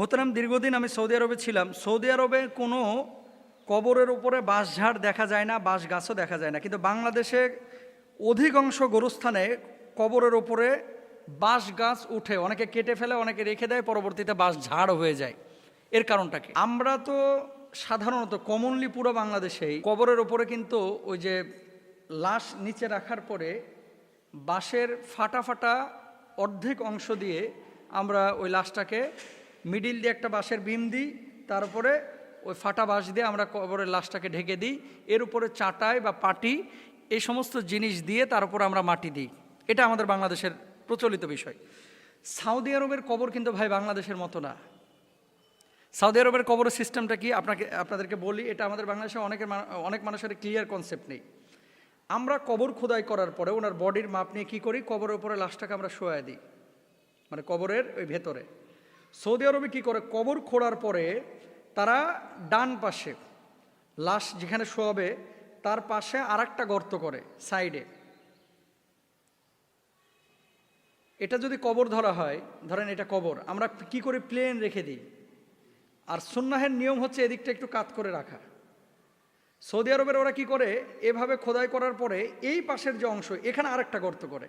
মোহতারাম, দীর্ঘদিন আমি সৌদি আরবে ছিলাম। সৌদি আরবে কোনো কবরের উপরে বাঁশঝাড় দেখা যায় না, বাঁশ গাছও দেখা যায় না। কিন্তু বাংলাদেশে অধিকাংশ গরুস্থানে কবরের উপরে বাঁশ গাছ উঠে, অনেকে কেটে ফেলে, অনেকে রেখে দেয়, পরবর্তীতে বাঁশ ঝাড় হয়ে যায়। এর কারণটা কি? আমরা তো সাধারণত কমনলি পুরো বাংলাদেশেই কবরের ওপরে কিন্তু ওই যে লাশ নিচে রাখার পরে বাঁশের ফাটা ফাটা অর্ধেক অংশ দিয়ে আমরা ওই লাশটাকে মিডিল দিয়ে একটা বাঁশের বিম দিই, তারপরে ওই ফাটা বাঁশ দিয়ে আমরা কবরের লাশটাকে ঢেকে দিই। এর উপরে চাটাই বা পাটি, এই সমস্ত জিনিস দিয়ে তার উপর আমরা মাটি দিই। এটা আমাদের বাংলাদেশের প্রচলিত বিষয়। সৌদি আরবের কবর কিন্তু ভাই বাংলাদেশের মতো না। সৌদি আরবের কবরের সিস্টেমটা কি? আপনাকে, আপনাদেরকে বলি, এটা আমাদের বাংলাদেশে অনেকের অনেক মানুষের ক্লিয়ার কনসেপ্ট নেই। আমরা কবর খোদাই করার পরে ওনার বডির মাপ নিয়ে কী করি? কবরের উপরে লাশটাকে আমরা শোয়া দিই। মানে কবরের ওই ভেতরে। সৌদি আরবে কী করে? কবর খোঁড়ার পরে তারা ডান পাশে, লাশ যেখানে শোয়াবে, তার পাশে আর গর্ত করে, সাইডে। এটা যদি কবর ধরা হয়, ধরেন এটা কবর, আমরা কি করে প্লেন রেখে দিই? আর সুন্নাহের নিয়ম হচ্ছে এদিকটা একটু কাত করে রাখা। সৌদি আরবের ওরা কি করে? এভাবে খোদাই করার পরে এই পাশের যে অংশ, এখানে আরেকটা গর্ত করে।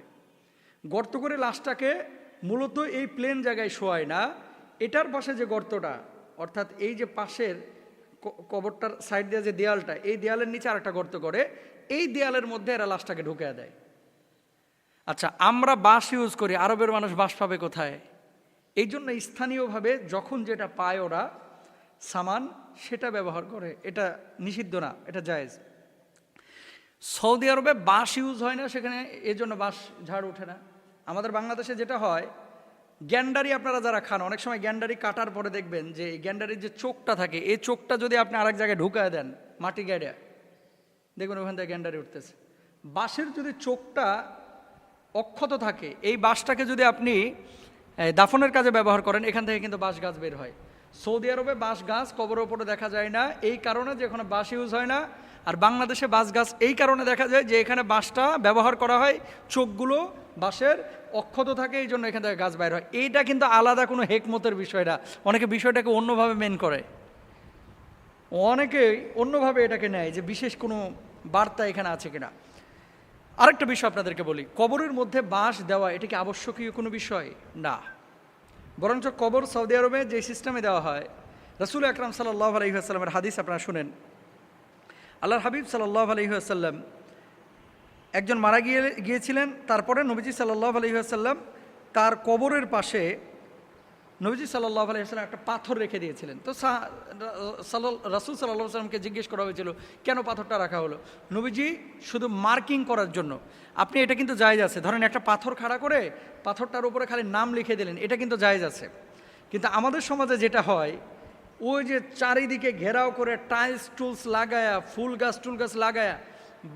গর্ত করে লাশটাকে মূলত এই প্লেন জায়গায় শোয়ায় না এটার পাশে যে গর্তটা, অর্থাৎ এই যে পাশের কবরটার সাইড দিয়ে যে দেয়ালটা, এই দেয়ালের নিচে আরেকটা গর্ত করে, এই দেয়ালের মধ্যে এরা লাশটাকে ঢুকে দেয়। আচ্ছা আমরা বাঁশ ইউজ করি, আরবের মানুষ বাঁশ পাবে কোথায়? এই জন্য স্থানীয়ভাবে যখন যেটা পায় ওরা, সামান, সেটা ব্যবহার করে। এটা নিষিদ্ধ না, এটা জায়েজ। সৌদি আরবে বাঁশ ইউজ হয় না সেখানে এই জন্য বাঁশ ঝাড় ওঠে না। আমাদের বাংলাদেশে যেটা হয় গ্যান্ডারি আপনারা যারা খান, অনেক সময় গ্যান্ডারি কাটার পরে দেখবেন যে গ্যান্ডারির যে চোখটা থাকে, এই চোখটা যদি আপনি আরেক জায়গায় ঢুকায় দেন, মাটি গাড়িয়া দেখবেন ওখান থেকে গ্যান্ডারি উঠতেছে। বাঁশের যদি চোখটা অক্ষত থাকে, এই বাঁশটাকে যদি আপনি দাফনের কাজে ব্যবহার করেন, এখান থেকে কিন্তু বাঁশ গাছ বের হয়। সৌদি আরবে বাঁশ গাছ কবরের ওপরে দেখা যায় না, এই কারণে যে এখানে বাঁশ ইউজ হয় না, আর বাংলাদেশে বাঁশ গাছ এই কারণে দেখা যায় যে এখানে বাঁশটা ব্যবহার করা হয়, চোখগুলো বাঁশের অক্ষত থাকে, এই জন্য এখান থেকে গাছ বাইর হয়। এইটা কিন্তু আলাদা কোনো হেকমতের বিষয় না। অনেকে বিষয়টাকে অন্যভাবে মেন করে। অনেকেই অন্যভাবে এটাকে নেয় যে বিশেষ কোনো বার্তা এখানে আছে কিনা। আরেকটা বিষয় আপনাদেরকে বলি, কবরের মধ্যে বাঁশ দেওয়া, এটা কি আবশ্যকীয় কোনো বিষয়? না। বরঞ্চ কবর সৌদি আরবে যে সিস্টেমে দেওয়া হয়, রসুল আকরাম সাল্লাহ আলহিহাস্লামের হাদিস আপনারা শুনেন। আল্লাহর হাবিব সাল্লাহ আলহিহাস্লাম একজন মারা গিয়ে গিয়েছিলেন, তারপরে নবীজি সাল্লাহ আলহিহাস্লাম তার কবরের পাশে নবীজি সাল্লাহ আলাইসাল্লাম একটা পাথর রেখে দিয়েছিলেন। তো রাসুল সাল্লাহ সাল্লামকে জিজ্ঞেস করা হয়েছিল, কেন পাথরটা রাখা হলো? নবীজি শুধু মার্কিং করার জন্য, আপনি এটা কিন্তু জায়েজ আছে। ধরেন একটা পাথর খাড়া করে পাথরটার উপরে খালি নাম লিখে দিলেন, এটা কিন্তু জায়েজ আছে। কিন্তু আমাদের সমাজে যেটা হয়, ওই যে চারিদিকে ঘেরাও করে টাইলস, টুলস লাগায়া, ফুল গাছ, টুল গাছ লাগায়া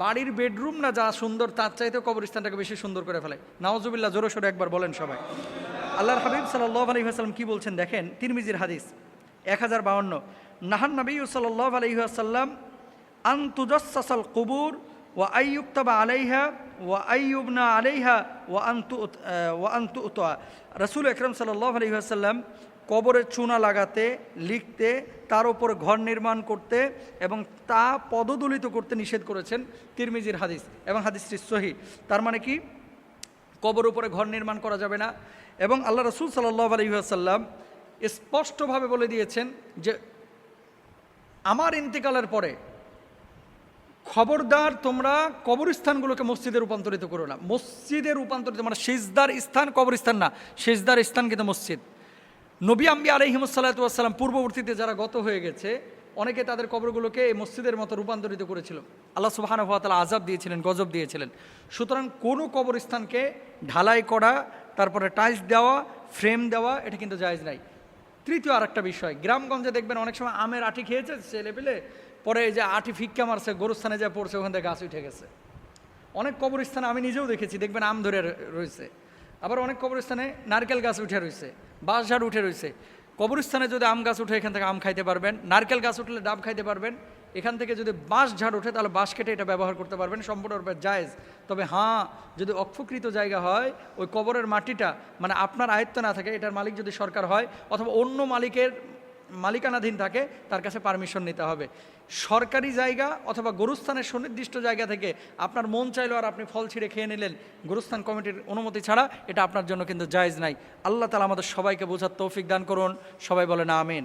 বাড়ির বেডরুম না যা সুন্দর, তার চাইতে কবরস্থানটাকে বেশি সুন্দর করে ফেলে। নওয়াজুবিল্লাহ জোরে সোরে একবার বলেন সবাই। আল্লাহর হাবিব সাল্লাহ আলহি আসাল্লাম কী বলছেন দেখেন? তিরমিজির হাদিস, এক হাজার বাউন্ন। নাহান নবী সাল্লাহ আলহি আসাল্লাম আন্তুজাসাল কুবুর ওয়া আইয়ুক্তাবা আলাইহা ওয়া আইয়ুবনা আলাইহা ওয়া আন্তু ওয়া আন্তু উতোয়া রসুল আকরম সাল্লাহ আলহি আসাল্লাম কবরে চুনা লাগাতে, লিখতে, তার উপর ঘর নির্মাণ করতে এবং তা পদদলিত করতে নিষেধ করেছেন তিরমিজির হাদিস এবং হাদিসটি সহি। তার মানে কি? কবর উপরে ঘর নির্মাণ করা যাবে না এবং আল্লাহ রসুল সাল্লাহ আলহিহাসাল্লাম স্পষ্টভাবে বলে দিয়েছেন যে আমার ইন্তেকালের পরে খবরদার তোমরা কবরস্থানগুলোকে মসজিদে রূপান্তরিত করো না। মসজিদে রূপান্তরিত মানে সেজদার স্থান কবরস্থান না, সেজদার স্থান কিন্তু মসজিদ। নবী আম্বি আলহিমসাল্লাতাম পূর্ববর্তীতে যারা গত হয়ে গেছে, অনেকে তাদের কবরগুলোকে এই মসজিদের মতো রূপান্তরিত করেছিল। আল্লাহ সুবাহানুভাতালা আজাব দিয়েছিলেন, গজব দিয়েছিলেন। সুতরাং কোনো কবরস্থানকে ঢালাই করা, তারপরে টাইলস দেওয়া ফ্রেম দেওয়া, এটা কিন্তু জায়জ নাই। তৃতীয় আরেকটা বিষয়, গ্রামগঞ্জে দেখবেন অনেক সময় আমের আটি খেয়েছে ছেলে পেলে, পরে এই যে আটি ফিক্কা মারছে, গরুস্থানে যা পড়ছে, ওখান থেকে গাছ উঠে গেছে। অনেক কবরস্থানে আমি নিজেও দেখেছি, দেখবেন আম ধরে রয়েছে। আবার অনেক কবরস্থানে নারকেল গাছ উঠে রয়েছে। বাঁশঝাড় উঠে রয়েছে। কবরস্থানে যদি আম গাছ উঠে, এখান থেকে আম খাইতে পারবেন। নারকেল গাছ উঠলে ডাব খাইতে পারবেন। এখান থেকে যদি বাঁশ ঝাড় ওঠে তাহলে বাঁশ কেটে এটা ব্যবহার করতে পারবেন। সম্পূর্ণরূপে জায়েজ। তবে হাঁ, যদি অক্ষকৃত জায়গা হয়, ওই কবরের মাটিটা মানে আপনার আয়ত্ত না থাকে, এটার মালিক যদি সরকার হয়, অথবা অন্য মালিকের মালিকানাধীন থাকে, তার কাছে পারমিশন নিতে হবে। সরকারি জায়গা অথবা গুরুস্থানের সুনির্দিষ্ট জায়গা থেকে আপনার মন চাইলো আর আপনি ফল ছিঁড়ে খেয়ে নিলেন, গুরুস্থান কমিটির অনুমতি ছাড়া এটা আপনার জন্য কিন্তু জায়জ নাই। আল্লাহ তালা আমাদের সবাইকে বোঝার তৌফিক দান করুন। সবাই বলেন, আমিন।